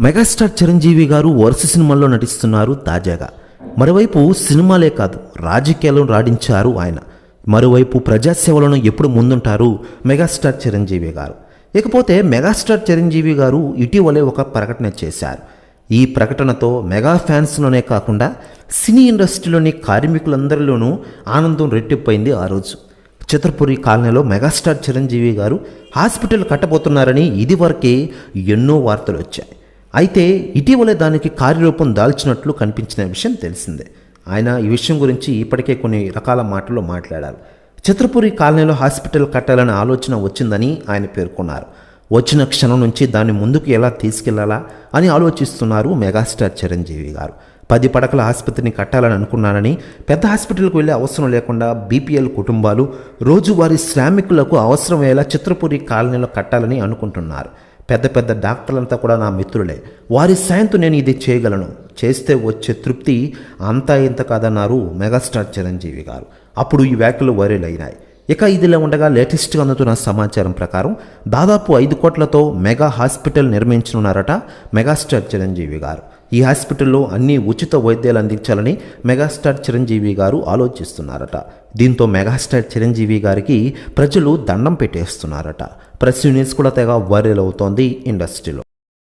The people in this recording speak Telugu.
మెగాస్టార్ చిరంజీవి గారు వరుస సినిమాల్లో నటిస్తున్నారు తాజాగా. మరోవైపు సినిమాలే కాదు రాజకీయాలను రాడించారు ఆయన. మరోవైపు ప్రజాసేవలను ఎప్పుడు ముందుంటారు మెగాస్టార్ చిరంజీవి గారు. ఇకపోతే మెగాస్టార్ చిరంజీవి గారు ఇటీవలే ఒక ప్రకటన చేశారు. ఈ ప్రకటనతో మెగా ఫ్యాన్స్లోనే కాకుండా సినీ ఇండస్ట్రీలోని కార్మికులందరిలోనూ ఆనందం రెట్టిపోయింది ఆ రోజు. చిత్రపురి కాలనీలో మెగాస్టార్ చిరంజీవి గారు హాస్పిటల్ కట్టబోతున్నారని ఇదివరకే ఎన్నో వార్తలు వచ్చాయి. అయితే ఇటీవలే దానికి కార్యరూపం దాల్చినట్లు కనిపించిన విషయం తెలిసిందే. ఆయన ఈ విషయం గురించి ఇప్పటికే కొన్ని రకాల మాటలు మాట్లాడారు. చిత్రపురి కాలనీలో హాస్పిటల్ కట్టాలనే ఆలోచన వచ్చిందని ఆయన పేర్కొన్నారు. వచ్చిన క్షణం నుంచి దాన్ని ముందుకు ఎలా తీసుకెళ్ళాలా అని ఆలోచిస్తున్నారు మెగాస్టార్ చిరంజీవి గారు. పది పడకల ఆసుపత్రిని కట్టాలని అనుకున్నానని పెద్ద హాస్పిటల్కు వెళ్ళే అవసరం లేకుండా బీపీఎల్ కుటుంబాలు రోజువారీ శ్రామికులకు అవసరమయ్యేలా చిత్రపురి కాలనీలో కట్టాలని అనుకుంటున్నారు. పెద్ద పెద్ద డాక్టర్లంతా కూడా నా మిత్రులే. వారి సాయంతో నేను ఇది చేయగలను. చేస్తే వచ్చే తృప్తి అంతా ఇంత కాదన్నారు మెగాస్టార్ చిరంజీవి గారు. అప్పుడు ఈ వ్యాఖ్యలు వైరల్ అయినాయి. ఇక ఇదిలా ఉండగా లేటెస్ట్గా అందుతున్న సమాచారం ప్రకారం దాదాపు ఐదు కోట్లతో మెగా హాస్పిటల్ నిర్మించనున్నారట మెగాస్టార్ చిరంజీవి గారు. ఈ హాస్పిటల్లో అన్ని ఉచిత వైద్యాలు అందించాలని మెగాస్టార్ చిరంజీవి గారు ఆలోచిస్తున్నారట. దీంతో మెగాస్టార్ చిరంజీవి గారికి ప్రజలు దండం పెట్టేస్తున్నారట. ప్రెస్ యూనిట్స్ కూడా తెగ వైరల్ అవుతోంది ఇండస్ట్రీలో.